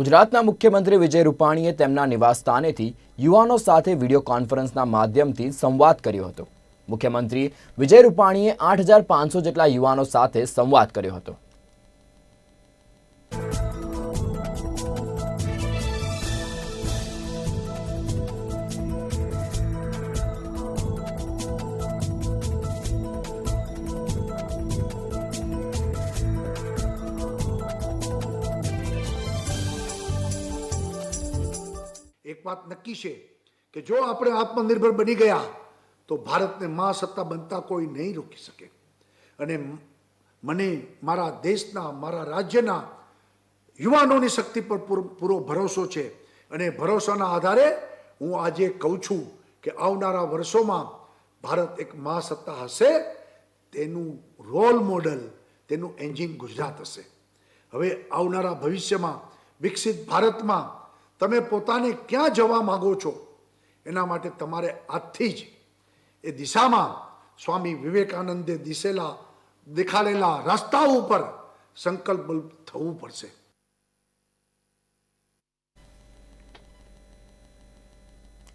ગુજરાતના મુખ્યમંત્રી વિજય રૂપાણીએ તેમના નિવાસસ્થાનેથી યુવાનો સાથે વીડિયો કોન્ફરન્સના માધ્યમથી સંવાદ કર્યો હતો. મુખ્યમંત્રી વિજય રૂપાણીએ આઠ જેટલા યુવાનો સાથે સંવાદ કર્યો હતો. એક વાત નક્કી છે કે જો આપણે આત્મનિર્ભર બની ગયા, તો ભારતને મહાસત્તા બનતા કોઈ નહીં રોકી શકે. અને મને મારા દેશના, મારા રાજ્યના યુવાનોની શક્તિ પર પૂરો પૂરો ભરોસો છે. અને ભરોસાના આધારે હું આજે કહું છું કે આવનારા વર્ષોમાં ભારત એક મહાસત્તા હશે, તેનું રોલ મોડલ, તેનું એન્જિન ગુજરાત હશે. હવે આવનારા ભવિષ્યમાં વિકસિત ભારતમાં તમે પોતાને ક્યાં જવા માગો છો? એના માટે તમારે આજથી જ એ દિશામાં સ્વામી વિવેકાનંદે દિશેલા, દેખાડેલા રસ્તા ઉપર સંકલ્પ થવું પડશે.